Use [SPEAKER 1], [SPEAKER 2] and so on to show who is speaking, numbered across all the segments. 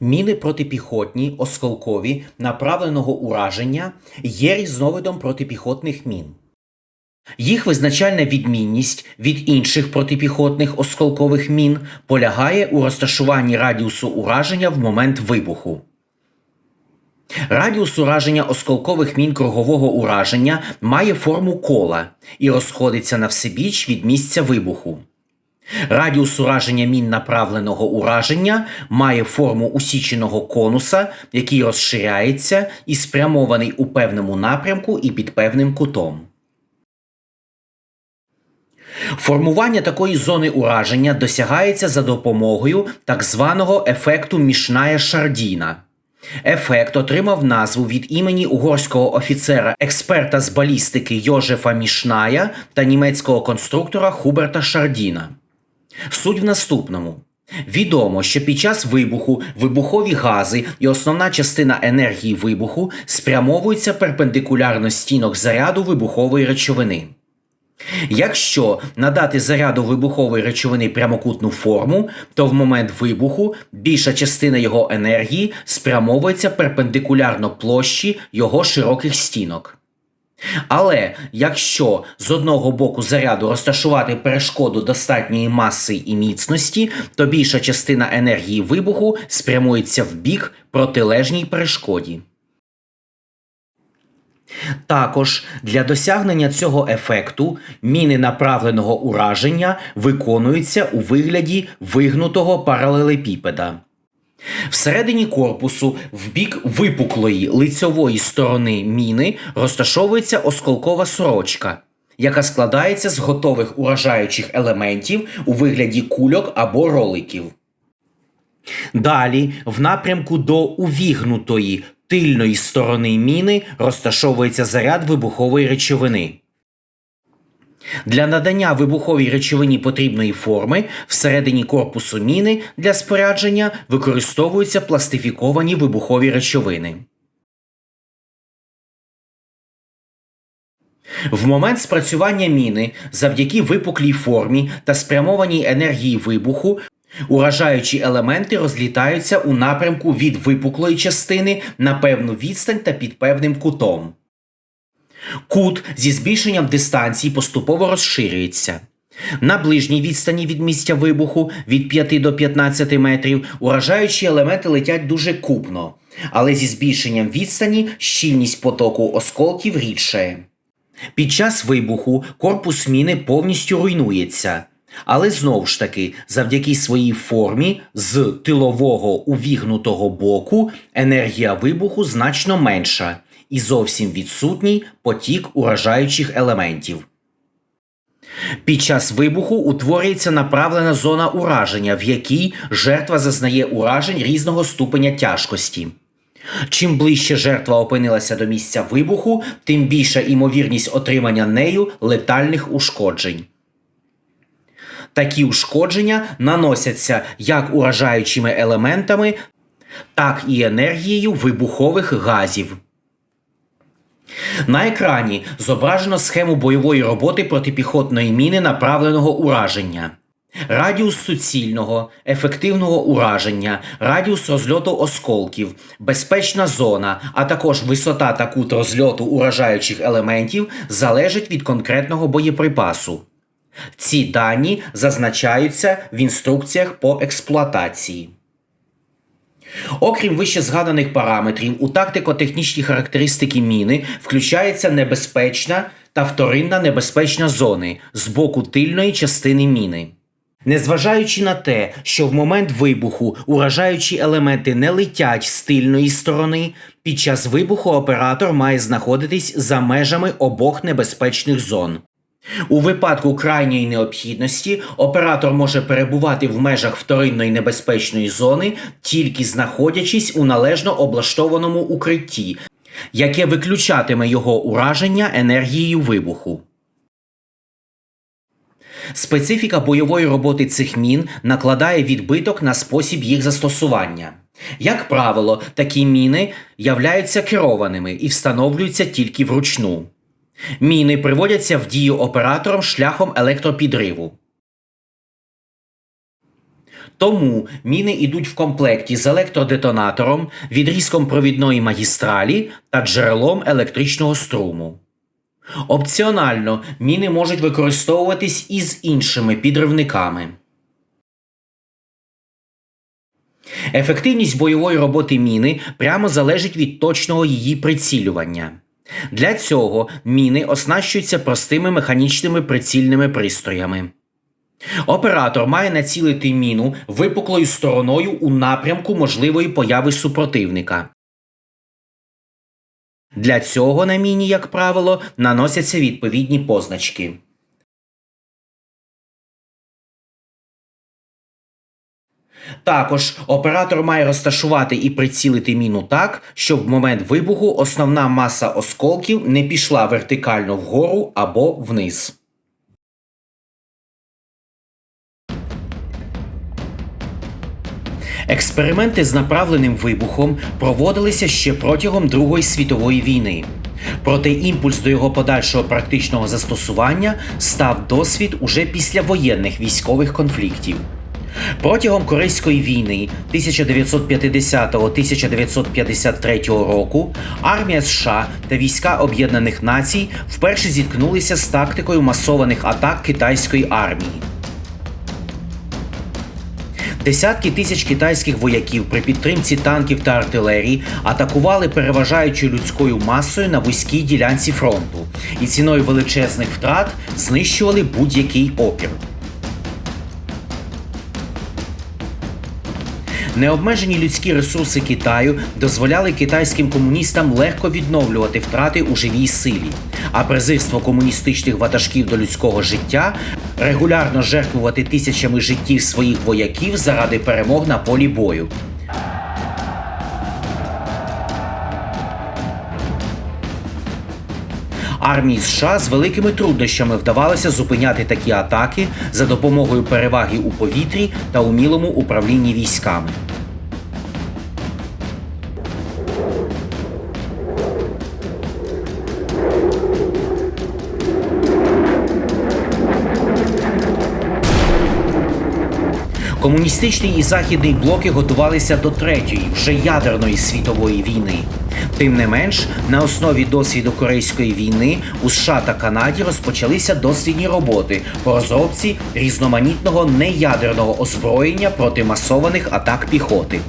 [SPEAKER 1] Міни протипіхотні, осколкові, направленого ураження є різновидом протипіхотних мін. Їх визначальна відмінність від інших протипіхотних осколкових мін полягає у розташуванні радіусу ураження в момент вибуху. Радіус ураження осколкових мін кругового ураження має форму кола і розходиться на всебіч від місця вибуху. Радіус ураження мін направленого ураження має форму усіченого конуса, який розширяється і спрямований у певному напрямку і під певним кутом. Формування такої зони ураження досягається за допомогою так званого ефекту Мішная Шардіна. Ефект отримав назву від імені угорського офіцера, експерта з балістики Йожефа Мішная та німецького конструктора Хуберта Шардіна. Суть в наступному. Відомо, що під час вибуху вибухові гази і основна частина енергії вибуху спрямовуються перпендикулярно стінок заряду вибухової речовини. Якщо надати заряду вибухової речовини прямокутну форму, то в момент вибуху більша частина його енергії спрямовується перпендикулярно площі його широких стінок. Але якщо з одного боку заряду розташувати перешкоду достатньої маси і міцності, то більша частина енергії вибуху спрямується в бік протилежній перешкоді. Також для досягнення цього ефекту міни направленого ураження виконуються у вигляді вигнутого паралелепіпеда. Всередині корпусу в бік випуклої лицьової сторони міни розташовується осколкова сорочка, яка складається з готових уражаючих елементів у вигляді кульок або роликів. Далі, в напрямку до увігнутої тильної сторони міни розташовується заряд вибухової речовини. Для надання вибуховій речовині потрібної форми всередині корпусу міни для спорядження використовуються пластифіковані вибухові речовини. В момент спрацювання міни завдяки випуклій формі та спрямованій енергії вибуху уражаючі елементи розлітаються у напрямку від випуклої частини на певну відстань та під певним кутом. Кут зі збільшенням дистанції поступово розширюється. На ближній відстані від місця вибуху від 5 до 15 метрів уражаючі елементи летять дуже купно, але зі збільшенням відстані щільність потоку осколків рідшає. Під час вибуху корпус міни повністю руйнується, але знову ж таки, завдяки своїй формі з тилового увігнутого боку енергія вибуху значно менша і зовсім відсутній потік уражаючих елементів. Під час вибуху утворюється направлена зона ураження, в якій жертва зазнає уражень різного ступеня тяжкості. Чим ближче жертва опинилася до місця вибуху, тим більша імовірність отримання нею летальних ушкоджень. Такі ушкодження наносяться як уражаючими елементами, так і енергією вибухових газів. На екрані зображено схему бойової роботи протипіхотної міни направленого ураження. Радіус суцільного, ефективного ураження, радіус розльоту осколків, безпечна зона, а також висота та кут розльоту уражаючих елементів залежать від конкретного боєприпасу. Ці дані зазначаються в інструкціях по експлуатації. Окрім вище згаданих параметрів, у тактико-технічні характеристики міни включається небезпечна та вторинна небезпечна зони з боку тильної частини міни. Незважаючи на те, що в момент вибуху уражаючі елементи не летять з тильної сторони, під час вибуху оператор має знаходитись за межами обох небезпечних зон. У випадку крайньої необхідності оператор може перебувати в межах вторинної небезпечної зони, тільки знаходячись у належно облаштованому укритті, яке виключатиме його ураження енергією вибуху. Специфіка бойової роботи цих мін накладає відбиток на спосіб їх застосування. Як правило, такі міни являються керованими і встановлюються тільки вручну. Міни приводяться в дію оператором шляхом електропідриву. Тому міни йдуть в комплекті з електродетонатором, відрізком провідної магістралі та джерелом електричного струму. Опціонально міни можуть використовуватись із іншими підривниками. Ефективність бойової роботи міни прямо залежить від точного її прицілювання. Для цього міни оснащуються простими механічними прицільними пристроями. Оператор має націлити міну випуклою стороною у напрямку можливої появи супротивника. Для цього на міні, як правило, наносяться відповідні позначки. Також оператор має розташувати і прицілити міну так, щоб в момент вибуху основна маса осколків не пішла вертикально вгору або вниз. Експерименти з направленим вибухом проводилися ще протягом Другої світової війни. Проте імпульс до його подальшого практичного застосування став досвід уже після воєнних військових конфліктів. Протягом Корейської війни 1950-1953 року армія США та війська Об'єднаних Націй вперше зіткнулися з тактикою масованих атак китайської армії. Десятки тисяч китайських вояків при підтримці танків та артилерії атакували переважаючою людською масою на вузькій ділянці фронту і ціною величезних втрат знищували будь-який опір. Необмежені людські ресурси Китаю дозволяли китайським комуністам легко відновлювати втрати у живій силі, а презирство комуністичних ватажків до людського життя регулярно жертвувати тисячами життів своїх вояків заради перемог на полі бою. Армії США з великими труднощами вдавалося зупиняти такі атаки за допомогою переваги у повітрі та умілому управлінні військами. Комуністичний і західний блоки готувалися до третьої, вже ядерної світової війни. Тим не менш, на основі досвіду Корейської війни у США та Канаді розпочалися дослідні роботи по розробці різноманітного неядерного озброєння проти масованих атак піхоти.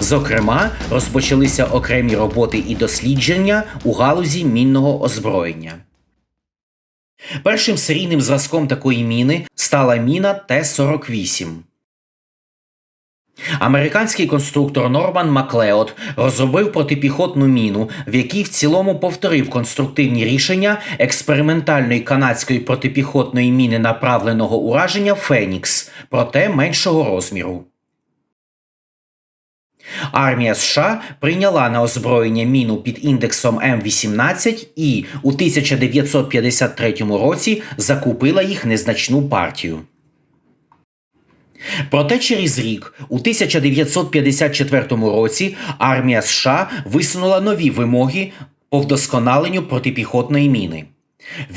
[SPEAKER 1] Зокрема, розпочалися окремі роботи і дослідження у галузі мінного озброєння. Першим серійним зразком такої міни стала міна Т-48. Американський конструктор Норман Маклеод розробив протипіхотну міну, в якій в цілому повторив конструктивні рішення експериментальної канадської протипіхотної міни направленого ураження Фенікс, проте меншого розміру. Армія США прийняла на озброєння міну під індексом М18 і у 1953 році закупила їх незначну партію. Проте через рік, у 1954 році, армія США висунула нові вимоги по вдосконаленню протипіхотної міни.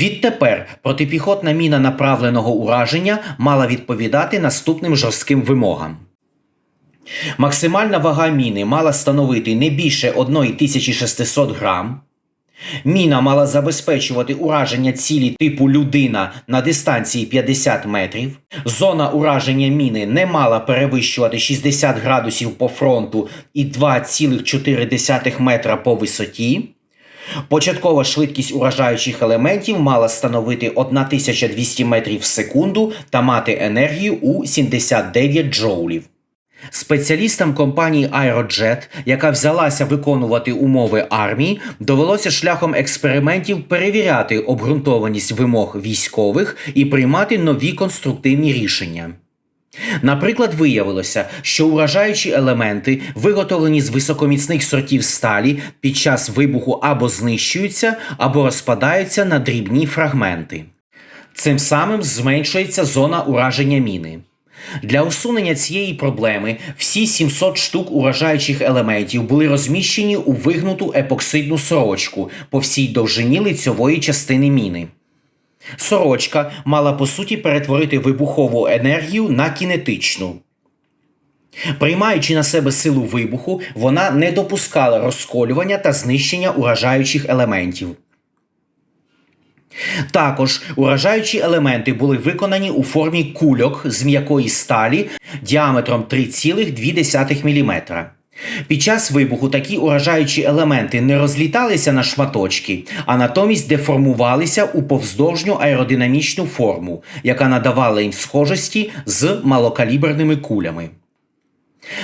[SPEAKER 1] Відтепер протипіхотна міна направленого ураження мала відповідати наступним жорстким вимогам. Максимальна вага міни мала становити не більше 1600 грам. Міна мала забезпечувати ураження цілі типу людина на дистанції 50 метрів. Зона ураження міни не мала перевищувати 60 градусів по фронту і 2,4 метра по висоті. Початкова швидкість уражаючих елементів мала становити 1200 метрів в секунду та мати енергію у 79 джоулів. Спеціалістам компанії Aerojet, яка взялася виконувати умови армії, довелося шляхом експериментів перевіряти обґрунтованість вимог військових і приймати нові конструктивні рішення. Наприклад, виявилося, що уражаючі елементи, виготовлені з високоміцних сортів сталі, під час вибуху або знищуються, або розпадаються на дрібні фрагменти. Цим самим зменшується зона ураження міни. Для усунення цієї проблеми всі 700 штук уражаючих елементів були розміщені у вигнуту епоксидну сорочку по всій довжині лицьової частини міни. Сорочка мала по суті перетворити вибухову енергію на кінетичну. Приймаючи на себе силу вибуху, вона не допускала розколювання та знищення уражаючих елементів. Також уражаючі елементи були виконані у формі кульок з м'якої сталі діаметром 3,2 мм. Під час вибуху такі уражаючі елементи не розліталися на шматочки, а натомість деформувалися у повздовжню аеродинамічну форму, яка надавала їм схожості з малокаліберними кулями.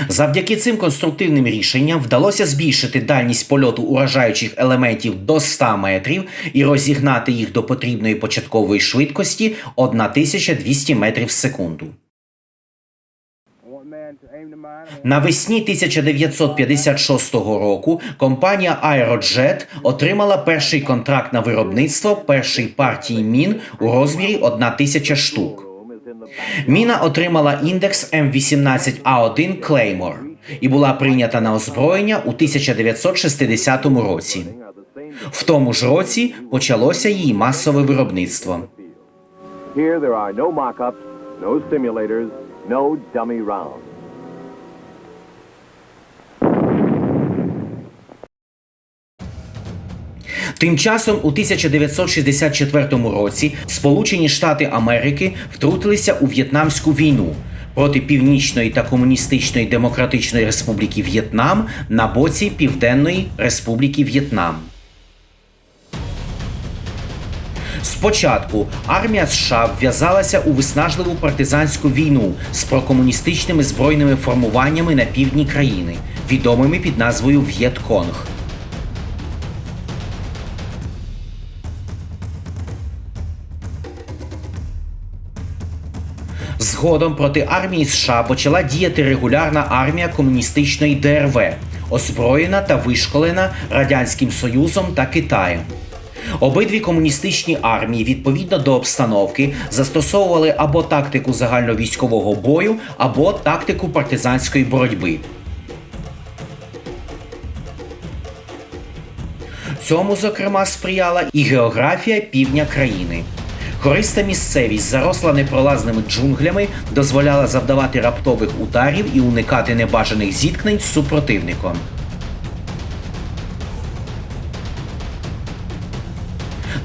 [SPEAKER 1] Завдяки цим конструктивним рішенням вдалося збільшити дальність польоту уражаючих елементів до 100 метрів і розігнати їх до потрібної початкової швидкості 1200 метрів в секунду. Навесні 1956 року компанія Aerojet отримала перший контракт на виробництво першої партії мін у розмірі 1000 штук. Міна отримала індекс М18А1 Клеймор і була прийнята на озброєння у 1960 році. В тому ж році почалося її масове виробництво.
[SPEAKER 2] Here there are no mock-ups, no simulators, no dummy rounds.
[SPEAKER 1] Тим часом у 1964 році Сполучені Штати Америки втрутилися у В'єтнамську війну проти Північної та Комуністичної Демократичної Республіки В'єтнам на боці Південної Республіки В'єтнам. Спочатку армія США вв'язалася у виснажливу партизанську війну з прокомуністичними збройними формуваннями на півдні країни, відомими під назвою В'єтконг. Згодом проти армії США почала діяти регулярна армія комуністичної ДРВ, озброєна та вишколена Радянським Союзом та Китаєм. Обидві комуністичні армії відповідно до обстановки застосовували або тактику загальновійськового бою, або тактику партизанської боротьби. Цьому, зокрема, сприяла і географія півдня країни. Користа місцевість, заросла непролазними джунглями, дозволяла завдавати раптових ударів і уникати небажаних зіткнень з супротивником.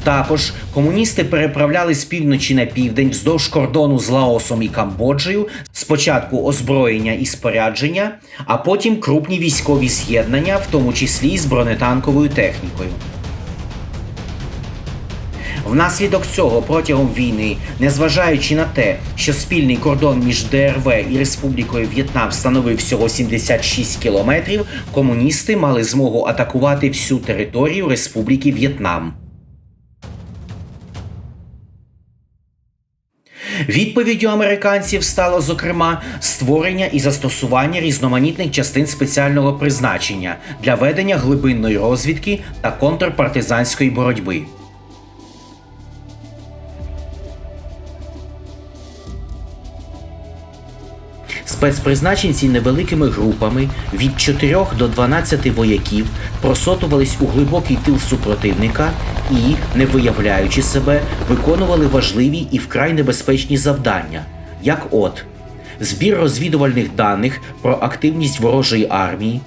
[SPEAKER 1] Також комуністи переправляли з півночі на південь вздовж кордону з Лаосом і Камбоджею спочатку озброєння і спорядження, а потім крупні військові з'єднання, в тому числі з бронетанковою технікою. Внаслідок цього протягом війни, незважаючи на те, що спільний кордон між ДРВ і Республікою В'єтнам становив всього 76 кілометрів, комуністи мали змогу атакувати всю територію Республіки В'єтнам. Відповіддю американців стало зокрема створення і застосування різноманітних частин спеціального призначення для ведення глибинної розвідки та контрпартизанської боротьби. Спецпризначенці невеликими групами від 4 до 12 вояків просотувались у глибокий тил супротивника і, не виявляючи себе, виконували важливі і вкрай небезпечні завдання, як от збір розвідувальних даних про активність ворожої армії,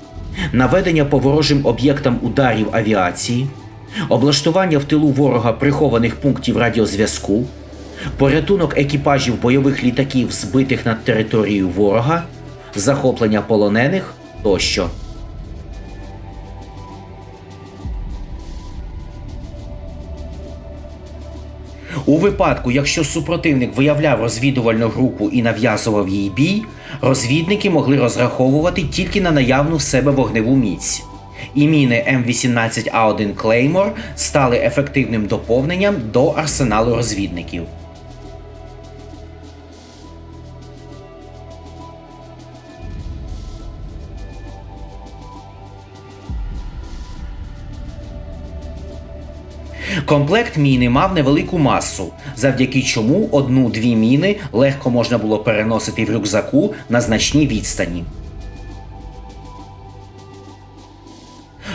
[SPEAKER 1] наведення по ворожим об'єктам ударів авіації, облаштування в тилу ворога прихованих пунктів радіозв'язку порятунок екіпажів бойових літаків, збитих над територією ворога, захоплення полонених тощо. У випадку, якщо супротивник виявляв розвідувальну групу і нав'язував їй бій, розвідники могли розраховувати тільки на наявну в себе вогневу міць. І міни М18А1 Claymore стали ефективним доповненням до арсеналу розвідників. Комплект міни мав невелику масу, завдяки чому одну-дві міни легко можна було переносити в рюкзаку на значній відстані.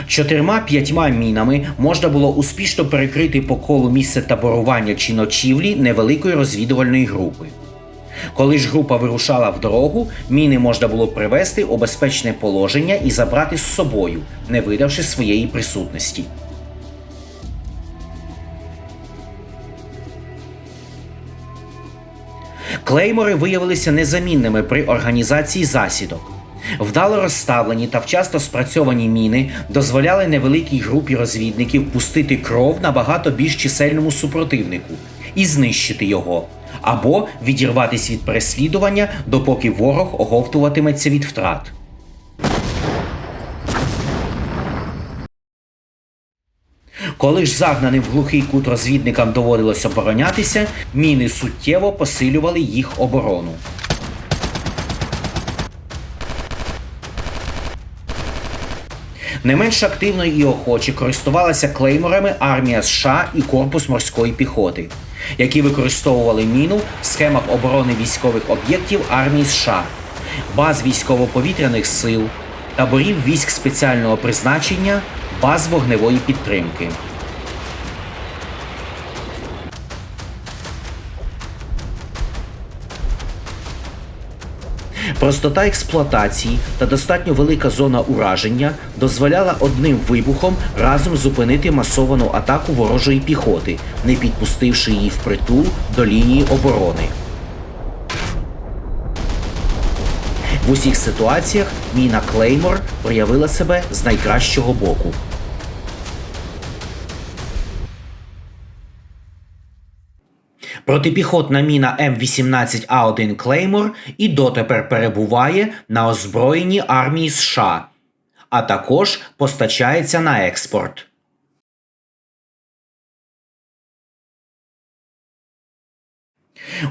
[SPEAKER 1] Чотирма-п'ятьма мінами можна було успішно перекрити по колу місце таборування чи ночівлі невеликої розвідувальної групи. Коли ж група вирушала в дорогу, міни можна було привести у безпечне положення і забрати з собою, не видавши своєї присутності. Клеймори виявилися незамінними при організації засідок. Вдало розставлені та вчасно спрацьовані міни дозволяли невеликій групі розвідників пустити кров набагато більш чисельному супротивнику і знищити його, або відірватися від переслідування, допоки ворог оговтуватиметься від втрат. Коли ж загнаним в глухий кут розвідникам доводилось оборонятися, міни суттєво посилювали їх оборону. Не менш активно і охоче користувалася клейморами армія США і корпус морської піхоти, які використовували міну в схемах оборони військових об'єктів армії США, баз військово-повітряних сил, таборів військ спеціального призначення, баз вогневої підтримки. Простота експлуатації та достатньо велика зона ураження дозволяла одним вибухом разом зупинити масовану атаку ворожої піхоти, не підпустивши її впритул до лінії оборони. В усіх ситуаціях міна Клеймор проявила себе з найкращого боку. Протипіхотна міна М18А1 Клеймор і дотепер перебуває на озброєнні армії США, а також постачається на експорт.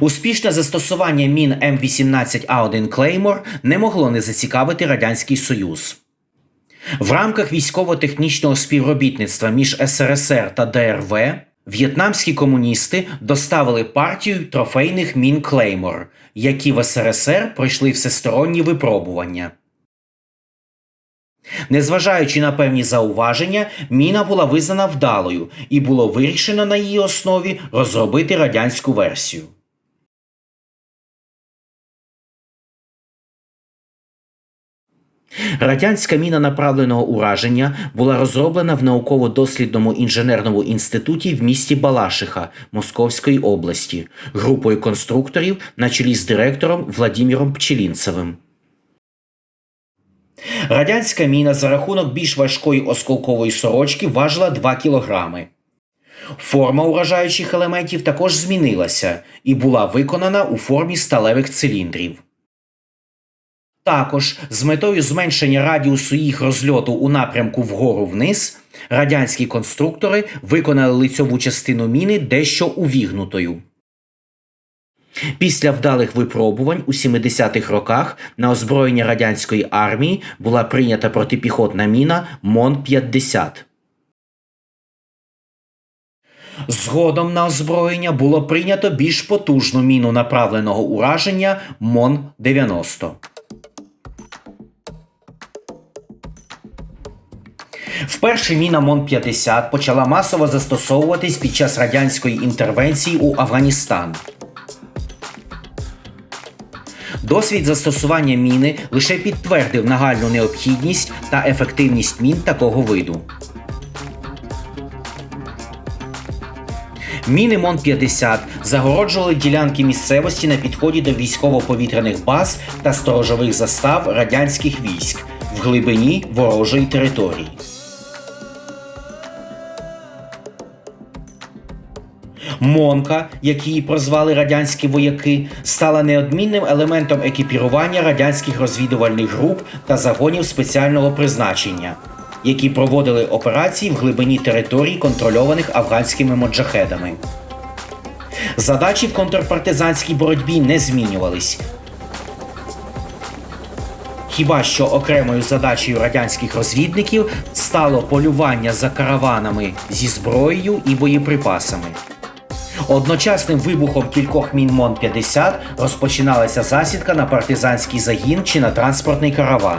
[SPEAKER 1] Успішне застосування мін М18А1 Клеймор не могло не зацікавити Радянський Союз. В рамках військово-технічного співробітництва між СРСР та ДРВ в'єтнамські комуністи доставили партію трофейних мін Клеймор, які в СРСР пройшли всесторонні випробування. Незважаючи на певні зауваження, міна була визнана вдалою і було вирішено на її основі розробити радянську версію. Радянська міна направленого ураження була розроблена в науково-дослідному інженерному інституті в місті Балашиха Московської області групою конструкторів на чолі з директором Владимиром Пчелінцевим. Радянська міна за рахунок більш важкої осколкової сорочки важила 2 кілограми. Форма уражаючих елементів також змінилася і була виконана у формі сталевих циліндрів. Також з метою зменшення радіусу їх розльоту у напрямку вгору вниз радянські конструктори виконали лицьову частину міни дещо увігнутою. Після вдалих випробувань у 70-х роках на озброєння радянської армії була прийнята протипіхотна міна МОН-50. Згодом на озброєння було прийнято більш потужну міну направленого ураження МОН-90. Вперше міна МОН-50 почала масово застосовуватись під час радянської інтервенції у Афганістан. Досвід застосування міни лише підтвердив нагальну необхідність та ефективність мін такого виду. Міни МОН-50 загороджували ділянки місцевості на підході до військово-повітряних баз та сторожових застав радянських військ в глибині ворожої території. Монка, як її прозвали радянські вояки, стала неодмінним елементом екіпірування радянських розвідувальних груп та загонів спеціального призначення, які проводили операції в глибині територій, контрольованих афганськими моджахедами. Задачі в контрпартизанській боротьбі не змінювались. Хіба що окремою задачею радянських розвідників стало полювання за караванами зі зброєю і боєприпасами. Одночасним вибухом кількох мін МОН-50 розпочиналася засідка на партизанський загін чи на транспортний караван.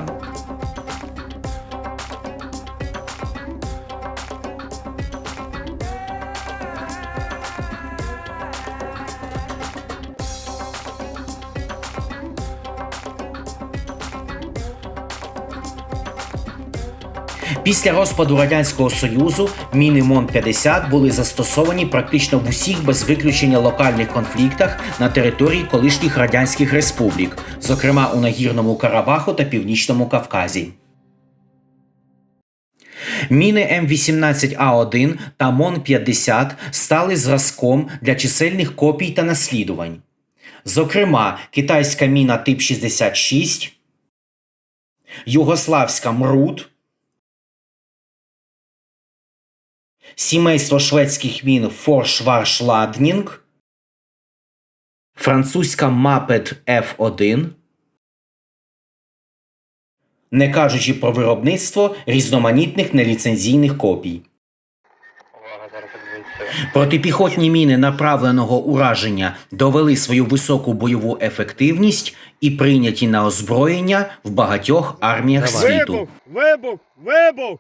[SPEAKER 1] Після розпаду радянського союзу міни МОН-50 були застосовані практично в усіх без виключення локальних конфліктах на території колишніх радянських республік, зокрема у нагірному Карабаху та Північному Кавказі. Міни М18А1 та МОН-50 стали зразком для чисельних копій та наслідувань. Зокрема, китайська міна тип 66, югославська МРУД, сімейство шведських мін Форшваршладнінг, французька Мапед F1, не кажучи про виробництво різноманітних неліцензійних копій. Протипіхотні міни направленого ураження довели свою високу бойову ефективність і прийняті на озброєння в багатьох арміях світу.
[SPEAKER 3] Вибух! Вибух! Вибух!